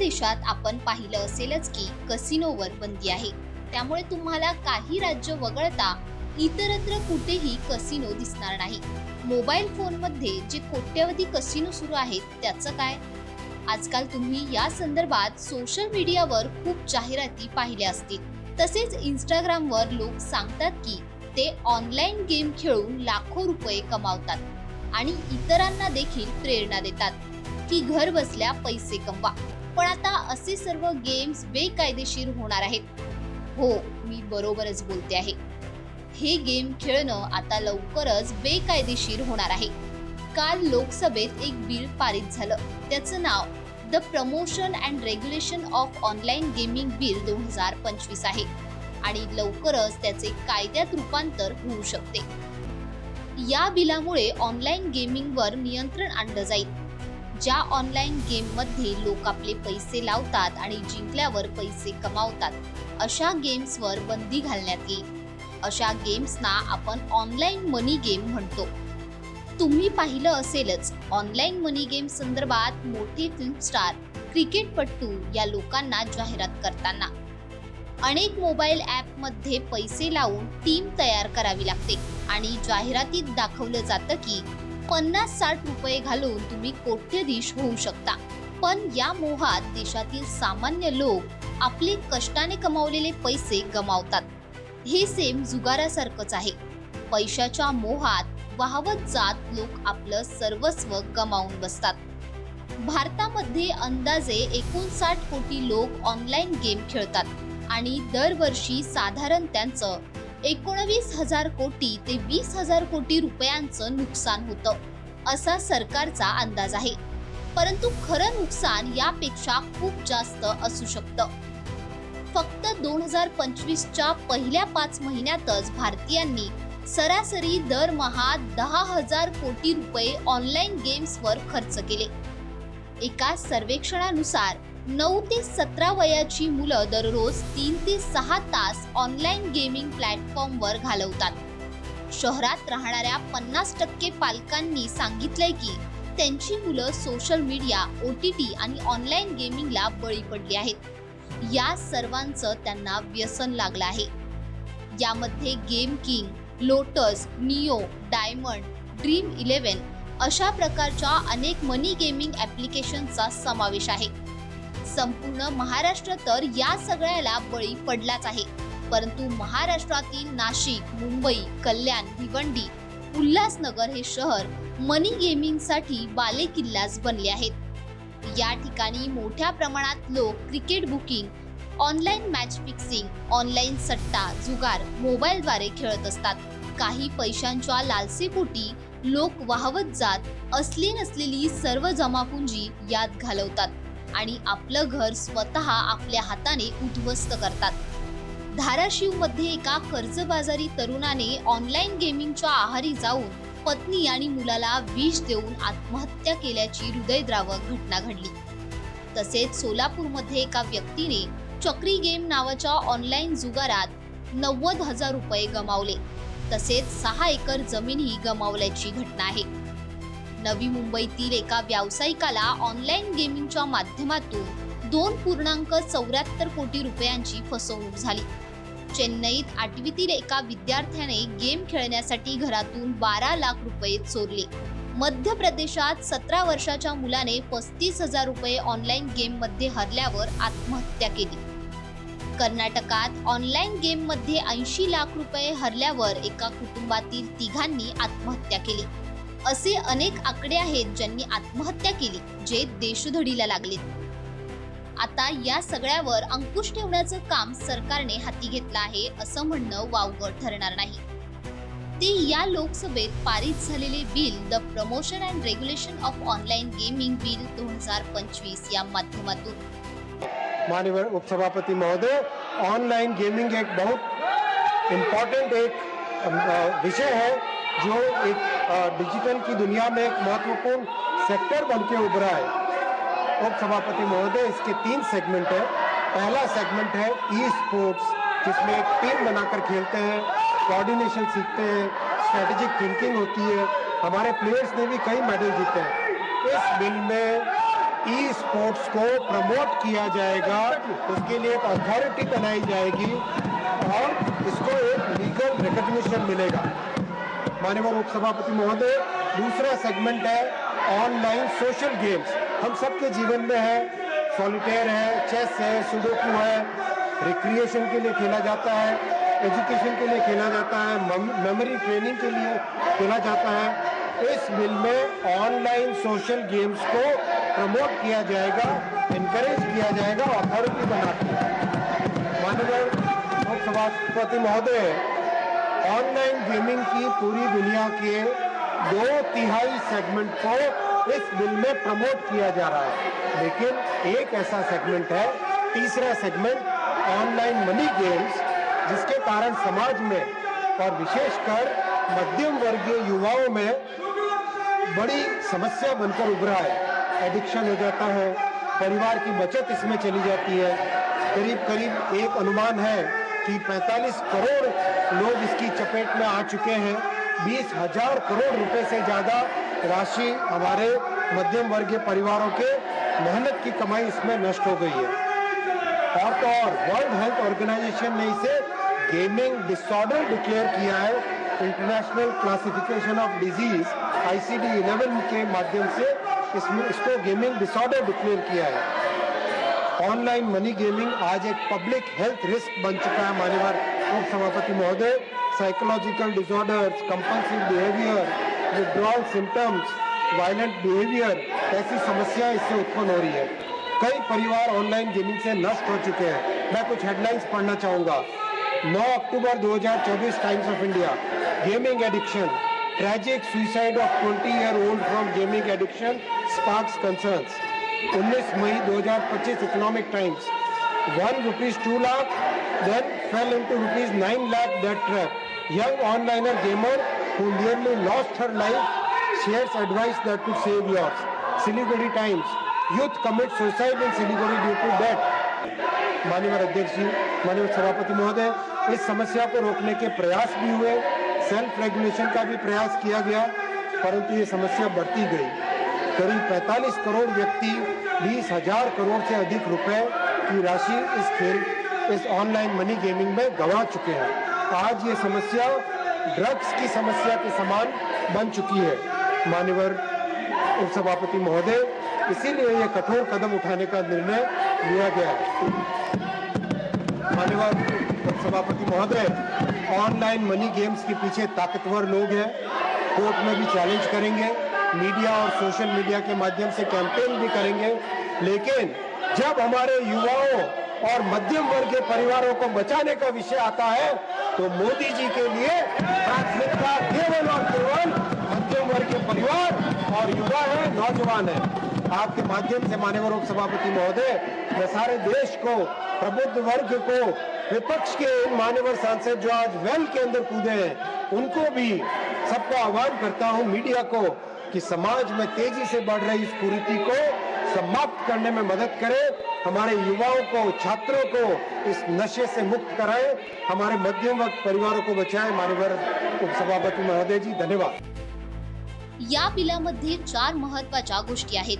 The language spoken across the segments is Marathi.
देशात आपण पाहिलं असेलच की कसिनोवर बंदी आहे. त्यामुळे तुम्हाला काही राज्य वगळता इतरत्र कुठेही कसिनो दिसणार नाही. मोबाईल फोनमध्ये जे कोट्यवधी कसिनो सुरू आहेत त्याचं काय? आजकाल तुम्ही या संदर्भात सोशल मीडियावर खूप जाहिराती पाहिल्या असतील. तसेच इंस्टाग्रामवर लोक सांगतात की ते ऑनलाईन गेम खेळून लाखो रुपये कमावतात आणि इतरांना देखील प्रेरणा देतात. की घर बसल्या पैसे कमवा. पण आता असे सर्व गेम्स बेकायदेशीर होणार आहेत. हो मी बरोबरच बोलते आहे. हे गेम खेळणं आता लवकरच बेकायदेशीर होणार आहे. काल लोकसभेत एक बिल पारित झालं. त्याचं नाव the promotion and regulation of online gaming bill दोन हजार पंचवीस आहे. आणि लवकरच त्याचे कायद्यात रूपांतर होऊ शकते. या बिलामुळे ऑनलाईन गेमिंगवर नियंत्रण आणलं जाईल. ज्या ऑनलाईन गेममध्ये लोक आपले पैसे लावतात आणि जिंकल्यावर पैसे कमावतात अशा गेम्सवर बंदी घालण्यात येईल. अशा गेम्सना आपण ऑनलाईन मनी गेम म्हणतो. तुम्ही पाहिलं असेलच ऑनलाईन मनी गेम संदर्भात मोठे फिल्म स्टार क्रिकेटपटू या लोकांना जाहिरात करताना. अनेक मोबाईल ॲपमध्ये पैसे लावून टीम तयार करावी लागते आणि जाहिरातीत दाखवलं जातं की पन्नास साठ रुपये घालून तुम्ही कोट्यधीश होऊ शकता. पण या मोहात देशातील सामान्य लोक आपले कष्टाने कमावलेले पैसे गमावतात. हे सेम जुगारासारखंच आहे. पैशाच्या मोहात वाहवत जात लोक आपलं सर्वस्व गमावून बसतात. भारतामध्ये अंदाजे एकोणसाठ कोटी लोक ऑनलाईन गेम खेळतात आणि दरवर्षी साधारण त्यांचं एकोणवीस हजार कोटी ते वीस हजार कोटी रुपयांचं नुकसान होतं असा सरकारचा अंदाज आहे. परंतु खरं नुकसान यापेक्षा खूप जास्त असू शकतं. फक्त दोन हजार पंचवीसच्या पहिल्या पाच महिन्यातच भारतीयांनी सरासरी दरमहा दहा हजार कोटी रुपये ऑनलाईन गेम्सवर खर्च केले. एका सर्वेक्षणानुसार नऊ ते सतरा वयाची मुलं दररोज तीन ते सहा तास ऑनलाईन गेमिंग प्लॅटफॉर्मवर घालवतात. शहरात राहणाऱ्या पन्नास टक्के पालकांनी सांगितलंय की त्यांची मुलं social media O T T आणि ऑनलाईन गेमिंगला बळी पडली आहेत. या सर्वांचं त्यांना व्यसन लागलं आहे. यामध्ये game king lotus neo diamond dream eleven अशा प्रकारच्या अनेक मनी गेमिंग ॲप्लिकेशनचा समावेश आहे. संपूर्ण महाराष्ट्र तर या सगळ्याला बळी पडलाच आहे. परंतु महाराष्ट्रातील नाशिक मुंबई कल्याण भिवंडी उल्हासनगर हे शहर मनी गेमिंगसाठी बालेकिल्लाच बनले आहेत. या ठिकाणी मोठ्या प्रमाणात लोक cricket booking online match fixing online सट्टा जुगार मोबाईलद्वारे खेळत असतात. काही पैशांच्या लालसेपोटी लोक वाहवत जात असली नसलेली सर्व जमापुंजी यात घालवतात. आणि आपलं घर स्वतः आपल्या हाताने उद्ध्वस्त करतात. धाराशिवमध्ये एका कर्जबाजारी तरुणाने ऑनलाईन गेमिंगच्या आहारी जाऊन पत्नी आणि मुलाला विष देऊन आत्महत्या केल्याची हृदयद्रावक घटना घडली. तसेच सोलापूरमध्ये एका व्यक्तीने चक्री गेम नावाच्या ऑनलाईन जुगारात नव्वद हजार रुपये गमावले. तसेच सहा एकर जमीनही गमावल्याची घटना आहे. नवी मुंबईतील एका व्यावसायिकाला ऑनलाईन गेमिंगच्या माध्यमातून दोन पूर्णांक चौऱ्याहत्तर कोटी रुपयांची फसवणूक झाली. चेन्नईत आठवीतील एका विद्यार्थ्याने गेम खेळण्यासाठी घरातून बारा लाख रुपये चोरले. मध्य प्रदेशात सतरा वर्षाच्या मुलाने पस्तीस हजार रुपये ऑनलाईन गेममध्ये हरल्यावर आत्महत्या केली. कर्नाटकात ऑनलाईन गेममध्ये ऐंशी लाख रुपये हरल्यावर एका कुटुंबातील तिघांनी आत्महत्या केली. असे अनेक आकडे आहेत ज्यांनी आत्महत्या केली जे देशोधडीला लागलेत. आता या सगळ्यावर अंकुश ठेवण्याचं काम सरकारने हाती घेतलं आहे असं म्हणणं वावगं ठरणार नाही. ते या लोकसभेत पारित झालेले bill the promotion and regulation of online gaming bill दोन हजार पंचवीस या माध्यमातून. माननीय उपसभापती महोदय ऑनलाइन गेमिंग एक बहुत इम्पॉर्टेंट एक विषय है जो एक डिजिटल की दुनिया में एक महत्वपूर्ण सेक्टर बन के उभरा है। उपसभापति महोदय, इसके तीन सेगमेंट है। पहला सेगमेंट है ई स्पोर्ट्स जिसमें एक टीम बनाकर खेलते हैं कोऑर्डिनेशन सीखते हैं स्ट्रेटेजिक थिंकिंग होती है। हमारे प्लेयर्स ने भी कई मेडल जीते हैं। इस बिल में ई स्पोर्ट्स को प्रमोट किया जाएगा। उसके लिए एक अथॉरिटी बनाई जाएगी और इसको एक लीगल रिकग्निशन मिलेगा। माननीय उपसभापति महोदय, दूसरा सेगमेंट है ऑनलाइन सोशल गेम्स हम सबके जीवन में है सॉलिटेयर है चेस है सुडोकू है रिक्रिएशन के लिए खेला जाता है एजुकेशन के लिए खेला जाता है मेमोरी ट्रेनिंग के लिए खेला जाता है. इस बिल में ऑनलाइन सोशल गेम्स को प्रमोट किया जाएगा इनकरेज किया जाएगा अथॉरिटी बना के माननीय उपसभापति महोदय ऑनलाइन गेमिंग की पूरी दुनिया के दो तिहाई सेगमेंट को इस बिल में प्रमोट किया जा रहा है। लेकिन एक ऐसा सेगमेंट है, तीसरा सेगमेंट ऑनलाइन मनी गेम्स जिसके कारण समाज में और विशेषकर मध्यम वर्गीय युवाओं में बड़ी समस्या बनकर उभरा है। एडिक्शन हो जाता है, परिवार की बचत इसमें चली जाती है। करीब करीब एक अनुमान है कि 45 करोड़ लोग इसकी चपेट में आ चुके हैं। बीस हज़ार करोड़ रुपए से ज़्यादा राशि हमारे मध्यम वर्गीय परिवारों के मेहनत की कमाई इसमें नष्ट हो गई है। और तो और, वर्ल्ड हेल्थ ऑर्गेनाइजेशन ने इसे गेमिंग डिसऑर्डर डिक्लेयर किया है। International classification of diseases, ICD 11 के माध्यम से इसमें इसको गेमिंग डिसऑर्डर डिक्लेयर किया है। ऑनलाइन मनी गेमिंग आज एक पब्लिक हेल्थ रिस्क बन चुका है, मान्यवर। उप सभापति महोदय psychological disorders compulsive behaviour withdrawal symptoms violent behaviour ऐसी समस्या इससे उत्पन्न हो रही है। कई परिवार ऑनलाइन गेमिंग से नष्ट हो चुके हैं। मैं कुछ हेडलाइंस पढ़ना चाहूँगा। 9 October 2024 Times of India gaming addiction tragic suicide of 20 year old from gaming addiction sparks concerns उन्नीस मई 2025 हज़ार पच्चीस Economic Times one rupees two lakh then fell in two rupees nine lakh that trap young online gamer who nearly lost her life shares advice that to save your Siliguri Times youth commit suicide in Siliguri due to debt मान्यवर अध्यक्ष जी मान्यवर सभापति महोदय, इस समस्या को रोकने के प्रयास भी हुए सेल्फ रेगुलेशन का भी प्रयास किया गया, परंतु ये समस्या बढ़ती गई। करीब 45 करोड़ व्यक्ति, बीस हज़ार करोड़ से अधिक रुपए की राशि इस खेल, इस ऑनलाइन मनी गेमिंग में गंवा चुके हैं। आज ये समस्या ड्रग्स की समस्या के समान बन चुकी है। मान्यवर उपसभापति महोदय, इसीलिए ये कठोर कदम उठाने का निर्णय लिया गया है। मान्यवर सभापति महोदय ऑनलाइन मनी गेम्स के पीछे ताकतवर लोग हैं। कोर्ट में भी चैलेंज करेंगे। मीडिया और सोशल मीडिया के माध्यम से कैंपेन भी करेंगे। लेकिन जब हमारे युवाओं और मध्यम वर्ग के परिवारों को बचाने का विषय आता है तो मोदी जी के लिए प्राथमिकता केवल और केवल मध्यम वर्ग के परिवार और युवा है, नौजवान है। आपके माध्यम से मान्यवर उप सभापति महोदय, मैं सारे देश को, प्रबुद्ध वर्ग को, विपक्ष के इन सांसद जो आज वेल के अंदर कूदे हैं, उनको भी सबको आह्वान करता हूँ, मीडिया को। कि समाज में तेजी से बढ़ रही इस कुरीति को समाप्त करने में मदद करे। हमारे युवाओं को छात्रों को इस नशे से मुक्त कराए। हमारे मध्यम वर्ग परिवारों को बचाए। मानवर उपसभापति महोदय जी धन्यवाद। या बिलामध्ये चार महत्त्वाच्या गोष्टी आहेत.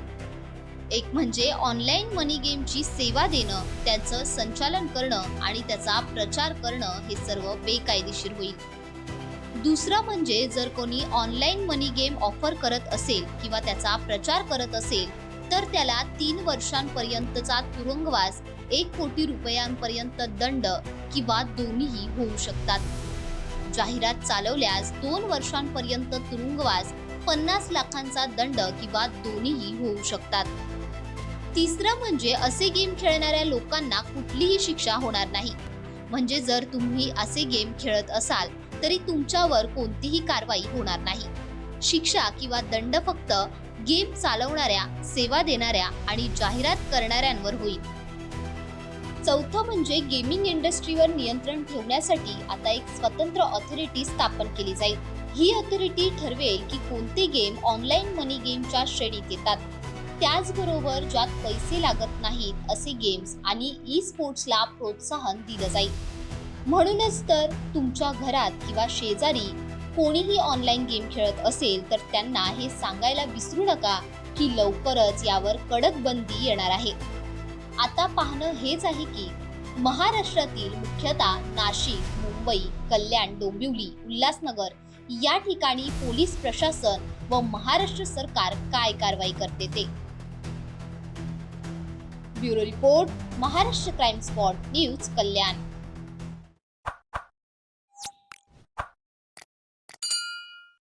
एक म्हणजे ऑनलाईन मनी गेमची सेवा देणं त्याचं संचालन करणं आणि त्याचा प्रचार करणं हे सर्व बेकायदेशीर होईल. दुसरं म्हणजे जर कोणी ऑनलाईन मनी गेम ऑफर करत असेल किंवा त्याचा प्रचार करत असेल तर त्याला तीन वर्षांपर्यंतचा तुरुंगवास एक कोटी रुपयांपर्यंत दंड किंवा दोन्हीही होऊ शकतात. जाहिरात चालवल्यास दोन वर्षांपर्यंत तुरुंगवास पन्नास लाखांचा दंड किंवा दोन्हीही होऊ शकतात. तिसरं म्हणजे असे गेम खेळणाऱ्या लोकांना कुठलीही शिक्षा होणार नाही. म्हणजे जर तुम्ही असे गेम खेळत असाल तरी तुमच्यावर कोणतीही कारवाई होणार नाही. शिक्षा किंवा दंड फक्त गेम चालवणाऱ्या सेवा देणाऱ्या आणि जाहिरात करणाऱ्यांवर होईल. चौथं म्हणजे गेमिंग इंडस्ट्रीवर नियंत्रण ठेवण्यासाठी आता एक स्वतंत्र ऑथॉरिटी स्थापन केली जाईल. ही ऑथॉरिटी ठरवेल की कोणते गेम ऑनलाईन मनी गेमच्या श्रेणीत येतात. त्याचबरोबर ज्यात पैसे लागत नाहीत असे गेम्स आणि ई स्पोर्ट्सला प्रोत्साहन दिलं जाईल. म्हणूनच तर तुमच्या घरात किंवा शेजारी कोणीही ऑनलाईन गेम खेळत असेल तर त्यांना हे सांगायला विसरू नका की लवकरच यावर कडक बंदी येणार आहे. आता पाहणं हेच आहे की महाराष्ट्रातील मुख्यतः नाशिक मुंबई कल्याण डोंबिवली उल्हासनगर या ठिकाणी पोलीस प्रशासन व महाराष्ट्र सरकार काय कारवाई करते ते. Bureau report Maharashtra crime spot news Kalyan.